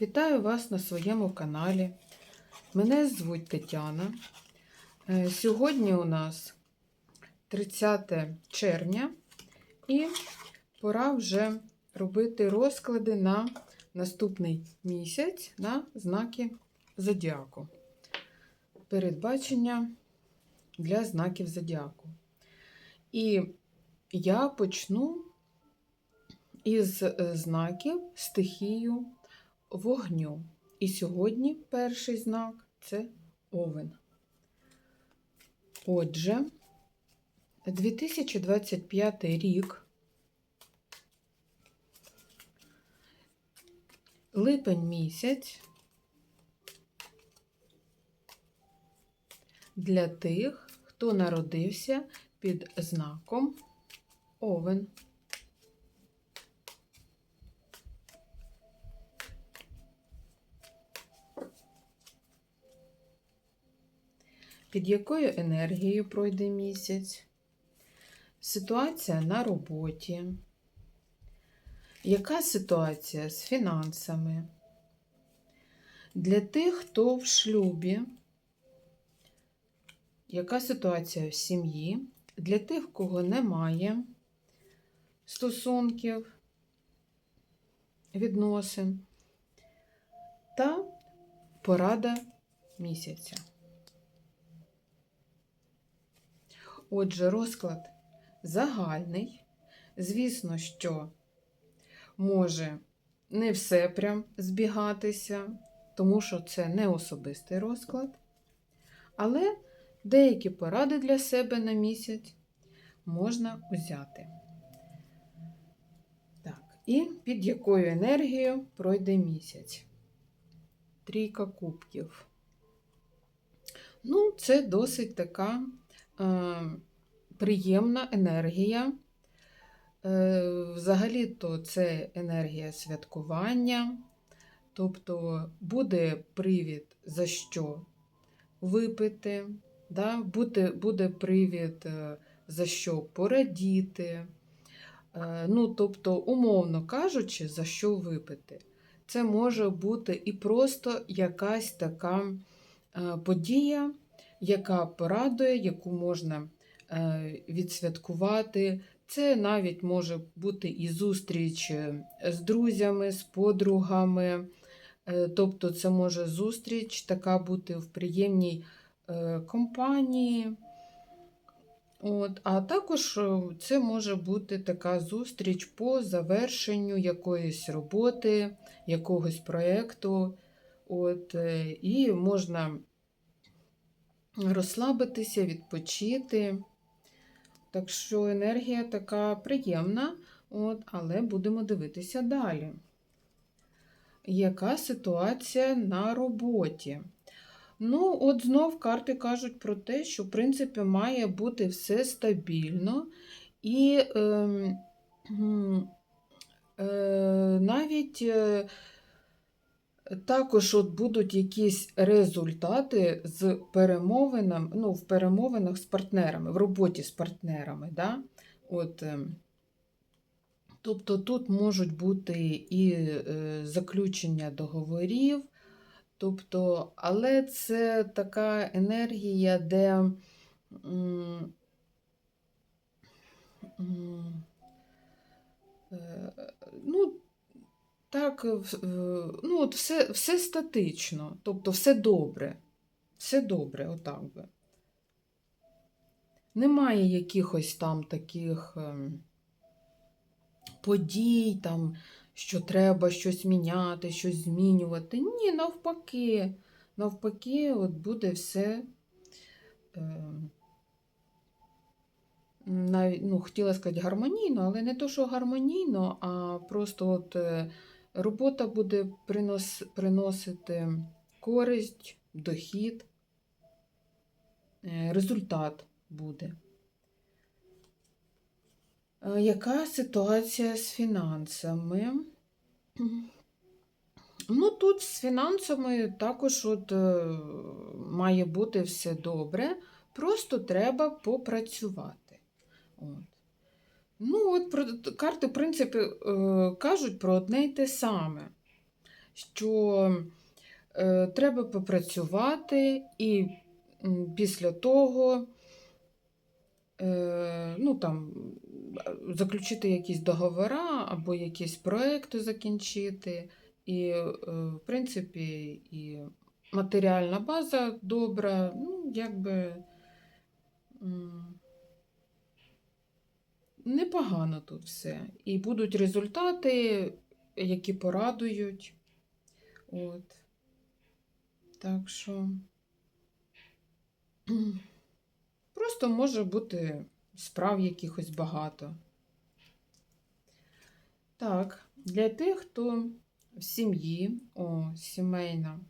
Вітаю вас на своєму каналі. Мене звуть Тетяна. Е, Сьогодні у нас 30 червня і пора вже робити розклади на наступний місяць на знаки зодіаку. Передбачення для знаків зодіаку. І я почну із е, знаків стихію вогню. І сьогодні перший знак це овен. Отже, 2025 рік, липень місяць для тих, хто народився під знаком овен. Під якою енергією пройде місяць, ситуація на роботі, яка ситуація з фінансами. Для тих, хто в шлюбі, яка ситуація в сім'ї, для тих, кого немає стосунків, відносин. Та порада місяця. Отже, розклад загальний. Звісно, що може не все прям збігатися, тому що це не особистий розклад. Але деякі поради для себе на місяць можна взяти. Так, і під якою енергією пройде місяць? Трійка кубків. Ну, це досить така приємна енергія. Е, Взагалі-то це енергія святкування, тобто буде привід за що випити, да? буде, буде привід е, за що порадіти. Е, Ну, тобто, умовно кажучи, за що випити. Це може бути і просто якась така е, подія, яка порадує, яку можна е, відсвяткувати. Це навіть може бути і зустріч е, з друзями, з подругами. Е, Тобто, це може зустріч така бути в приємній компанії. От, А також це може бути така зустріч по завершенню якоїсь роботи, якогось проєкту. От, І можна розслабитися, відпочити. Так що енергія така приємна, от, але будемо дивитися далі. Яка ситуація на роботі? Ну, от знов карти кажуть про те, що, в принципі, має бути все стабільно і е, е, навіть е, також от будуть якісь результати з перемовинами, ну, в перемовинах з партнерами, в роботі з партнерами. Да? От, е, тобто тут можуть бути і е, заключення договорів. Тобто, але це така енергія, де е, ну, так, е, ну, от все, все статично, тобто все добре. Все добре, отак би. Немає якихось там таких ем, подій, там, що треба щось міняти, щось змінювати. Ні, навпаки. Навпаки, от буде все. Е, навіть, ну, хотіла сказати гармонійно, але не то, що гармонійно, а просто от е, робота буде принос, приносити користь, дохід, е, результат буде. Е, Яка ситуація з фінансами? Ну, тут з фінансами також от, е, має бути все добре, просто треба попрацювати. От. Ну, от про, карти, в принципі, е, кажуть про одне й те саме. що е, треба попрацювати і після того е, ну, там, заключити якісь договори або якісь проекти закінчити. І, в принципі, і матеріальна база добра, ну, якби непогано тут все. І будуть результати, які порадують. От. Так що. Просто може бути справ якихось багато. Так, для тих, хто в сім'ї, о, сімейна.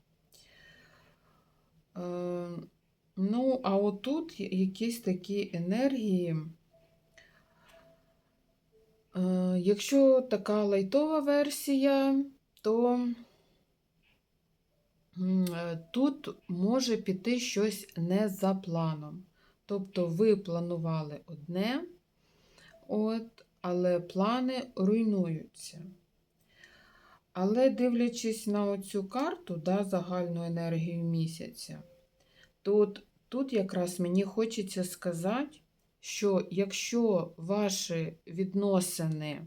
Е, ну, а отут якісь такі енергії. Е, якщо така лайтова версія, то е, тут може піти щось не за планом. Тобто ви планували одне, от, але плани руйнуються. Але дивлячись на оцю карту, да, загальну енергію місяця, то от тут якраз мені хочеться сказати, що якщо ваші відносини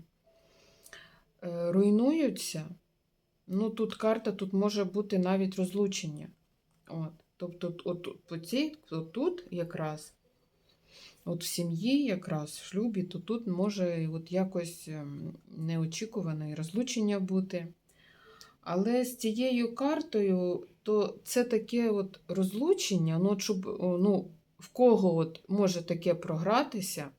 е, руйнуються, ну тут карта тут може бути навіть розлучення. От. Тобто, от, от, от тут якраз, от в сім'ї, якраз в шлюбі, то тут може от якось ем, неочікуване розлучення бути. Але з цією картою, то це таке от розлучення, ну, щоб, ну, в кого от може таке програтися,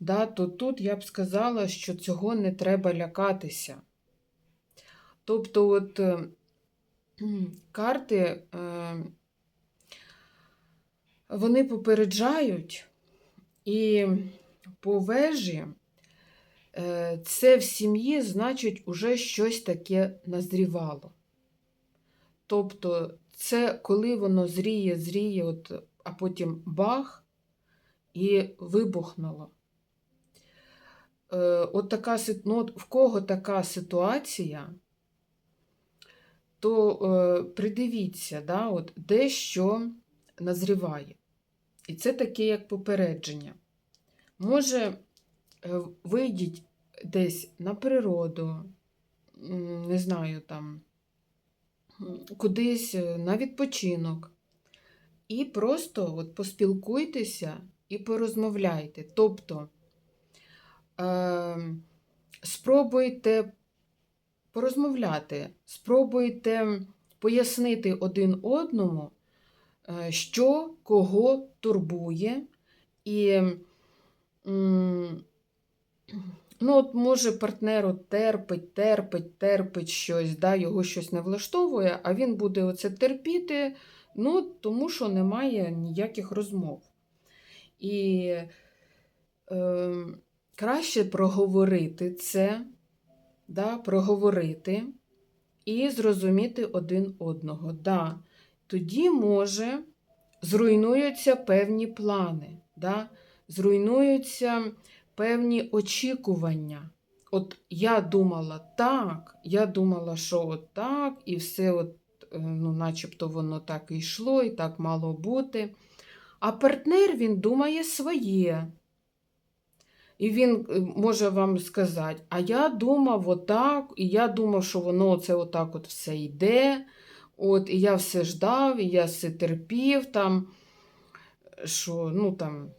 да, то тут я б сказала, що цього не треба лякатися. Тобто, от е, карти, е, вони попереджають, і по вежі е, це в сім'ї, значить, уже щось таке назрівало. Тобто, це коли воно зріє, зріє, от, а потім бах і вибухнуло. Е, от така, ну, от в кого така ситуація, то е, придивіться, да, от, де що назріває. І це таке як попередження. Може, е, вийдіть десь на природу, не знаю, там, кудись е, на відпочинок. І просто от поспілкуйтеся і порозмовляйте. Тобто е, спробуйте порозмовляти, спробуйте пояснити один одному, е, що кого турбує, і ну, от може партнер от терпить, терпить, терпить щось, да, його щось не влаштовує, а він буде оце терпіти, ну, тому що немає ніяких розмов. І е, краще проговорити це, да, проговорити і зрозуміти один одного. Да, тоді, може, зруйнуються певні плани, да, зруйнуються певні очікування. От я думала так, я думала, що от так, і все, от, ну, начебто воно так і йшло, і так мало бути. А партнер він думає своє. І він е, може вам сказати, а я думав отак, і я думав, що воно це отак от все йде. От, і я все ждав, і я все терпів, там, що ну, там,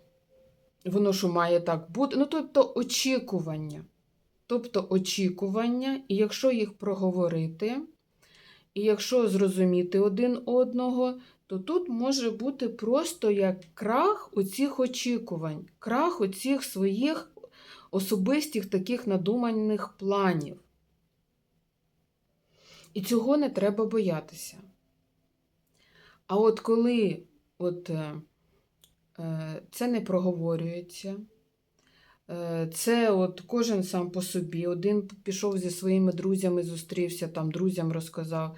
воно що має так бути. Ну, тобто очікування. Тобто очікування, і якщо їх проговорити, і якщо зрозуміти один одного, то тут може бути просто як крах оцих очікувань, крах оцих своїх особистих таких надуманих планів. І цього не треба боятися. А от коли от, е, е, це не проговорюється, це от кожен сам по собі, один пішов зі своїми друзями, зустрівся, там друзям розказав,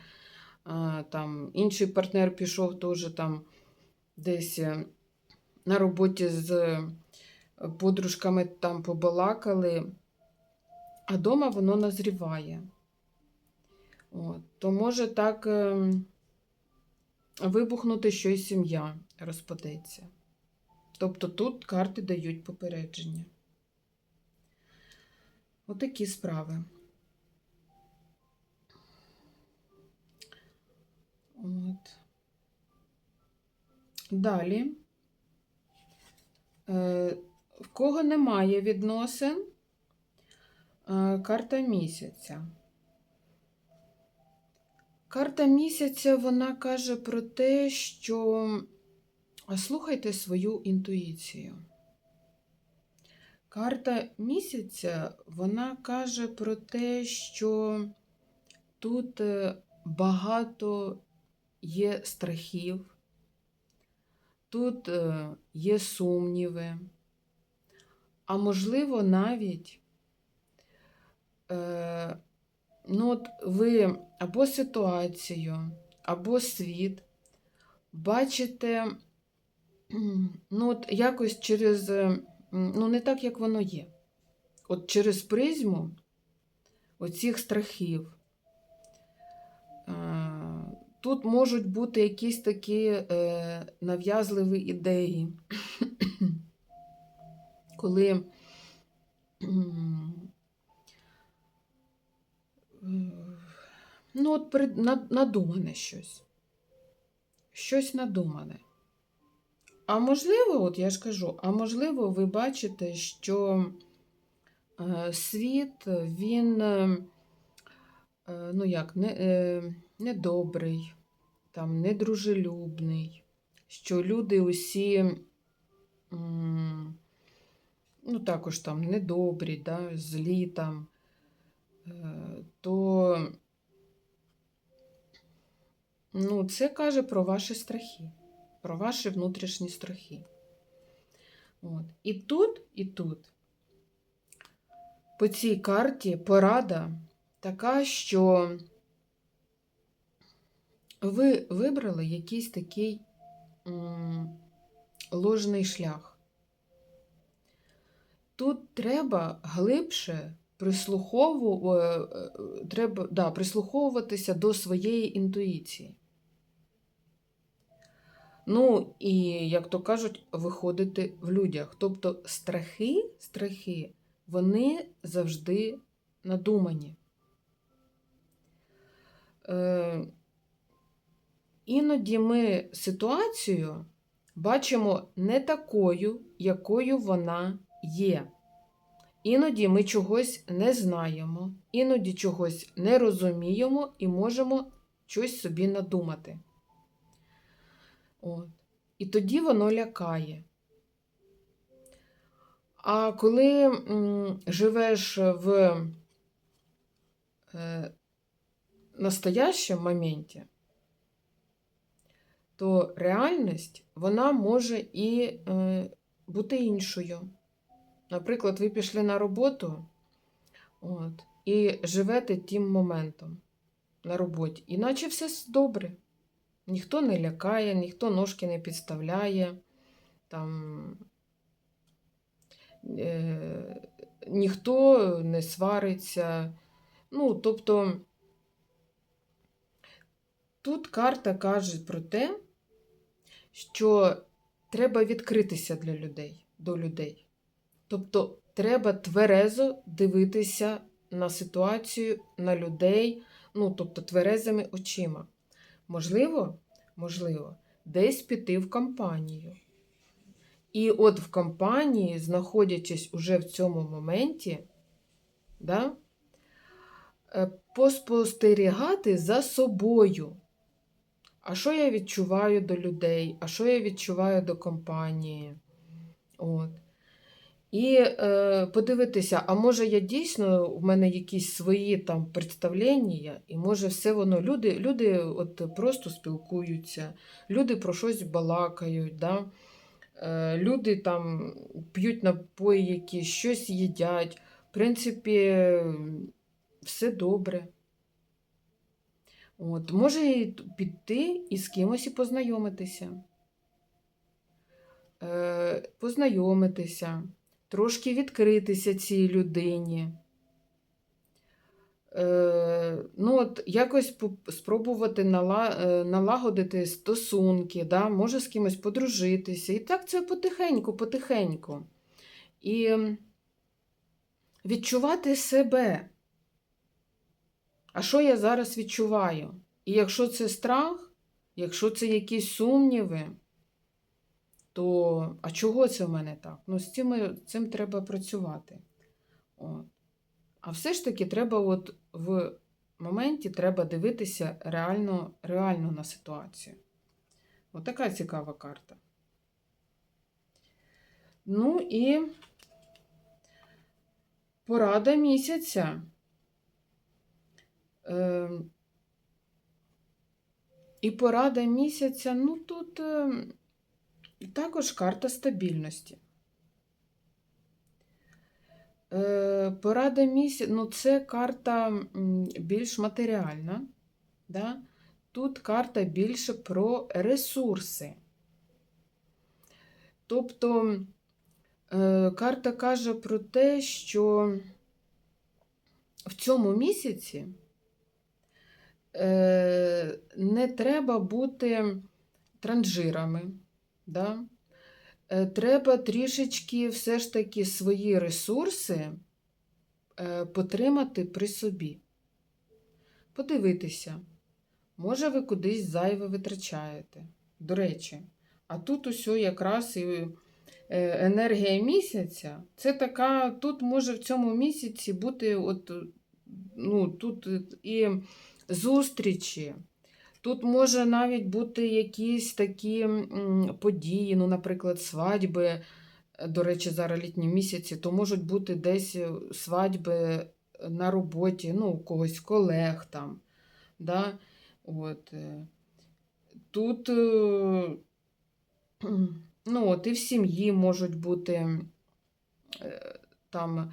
е, там інший партнер пішов теж там десь е, на роботі з подружками там побалакали, а дома воно назріває. От, то може так е, вибухнути, що і сім'я розпадеться. Тобто тут карти дають попередження. Отакі справи. От. Далі. Е, в кого немає відносин, е, карта місяця. Карта місяця вона каже про те, що слухайте свою інтуїцію. Карта місяця вона каже про те, що тут е, багато є страхів, тут е, є сумніви, а можливо навіть е, ну от ви або ситуацію, або світ бачите ну от якось через, ну не так, як воно є. От через призму оцих страхів. Е, Тут можуть бути якісь такі е, нав'язливі ідеї, коли ну, от надумане щось. Щось надумане. А можливо, от я ж кажу, а можливо, ви бачите, що е, світ, він, е, е, ну як, не, недобрий, там, недружелюбний, що люди усі, ну також там недобрі, да, злі там, то ну, це каже про ваші страхи про ваші внутрішні страхи. От. І тут, і тут, по цій карті порада така, що ви вибрали якийсь такий ложний шлях. Тут треба глибше прислухову, е, е, треба, да, прислуховуватися до своєї інтуїції. Ну, і, як то кажуть, виходити в людях. Тобто страхи, страхи, вони завжди надумані. Е, Іноді ми ситуацію бачимо не такою, якою вона є. Іноді ми чогось не знаємо, іноді чогось не розуміємо і можемо щось собі надумати. От. І тоді воно лякає. А коли м, живеш в е, настоящому моменті, то реальність вона може і е, бути іншою. Наприклад, ви пішли на роботу от, і живете тим моментом на роботі, іначе все добре. Ніхто не лякає, ніхто ножки не підставляє, там, е, ніхто не свариться. Ну, тобто, тут карта каже про те, що треба відкритися для людей, до людей. Тобто, треба тверезо дивитися на ситуацію, на людей, ну, тобто, тверезими очима. Можливо, можливо, десь піти в компанію. І от в компанії, знаходячись уже в цьому моменті, да, е, поспостерігати за собою. А що я відчуваю до людей, а що я відчуваю до компанії? От. І е, подивитися, а може я дійсно, в мене якісь свої там представлення, і може все воно люди люди от просто спілкуються, люди про щось балакають, да? е, люди там п'ють напої, якісь, щось їдять. В принципі, все добре. От, Може піти і з кимось і познайомитися. Е, Познайомитися трошки відкритися цій людині. Е, ну, от, якось спробувати е, налагодити стосунки, да? може з кимось подружитися. І так це потихеньку, потихеньку. І відчувати себе. А що я зараз відчуваю? І якщо це страх, якщо це якісь сумніви, то а чого це в мене так? Ну, з цим, цим треба працювати. От. А все ж таки треба от в моменті треба дивитися реально, реально на ситуацію. От така цікава карта. Ну і порада місяця. Е, і порада місяця, ну тут е, також карта стабільності. Е, Порада місяця, ну це карта більш матеріальна. Да? Тут карта більше про ресурси. Тобто е, карта каже про те, що в цьому місяці е, не треба бути транжирами. Да? Е, Треба трішечки все ж таки свої ресурси е, потримати при собі. Подивитися, може, ви кудись зайве витрачаєте. До речі, а тут усе якраз і е, енергія місяця. Це така, тут може в цьому місяці бути от, ну, тут і зустрічі. Тут може навіть бути якісь такі події, ну, наприклад, свадьби. До речі, зараз літні місяці, то можуть бути десь е, свадьби на роботі, ну, у когось колег там. Да? От. е. Тут е, ну, от, і в сім'ї можуть бути там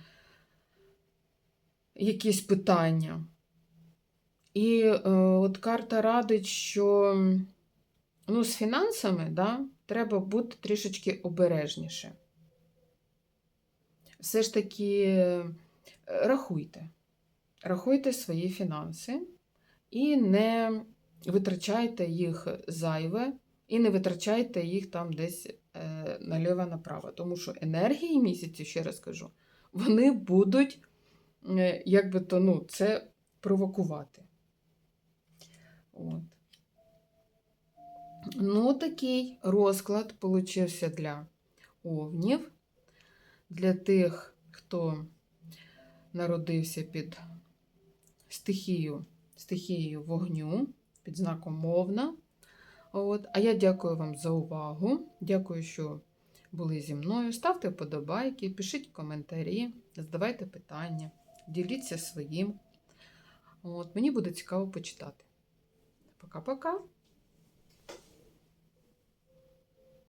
якісь питання. І е, от карта радить, що ну, з фінансами да, треба бути трішечки обережніше. Все ж таки е, рахуйте. Рахуйте свої фінанси і не витрачайте їх зайве, і не витрачайте їх там десь е, наліво-направо. Тому що енергії місяці, ще раз кажу, вони будуть, е, як би то, ну, це провокувати. От. Ну, такий розклад получився для овнів, для тих, хто народився під стихією, стихією вогню, під знаком мовна. От. А я дякую вам за увагу. Дякую, що були зі мною. Ставте вподобайки, пишіть коментарі, задавайте питання, діліться своїм. От. Мені буде цікаво почитати. Пока-пока.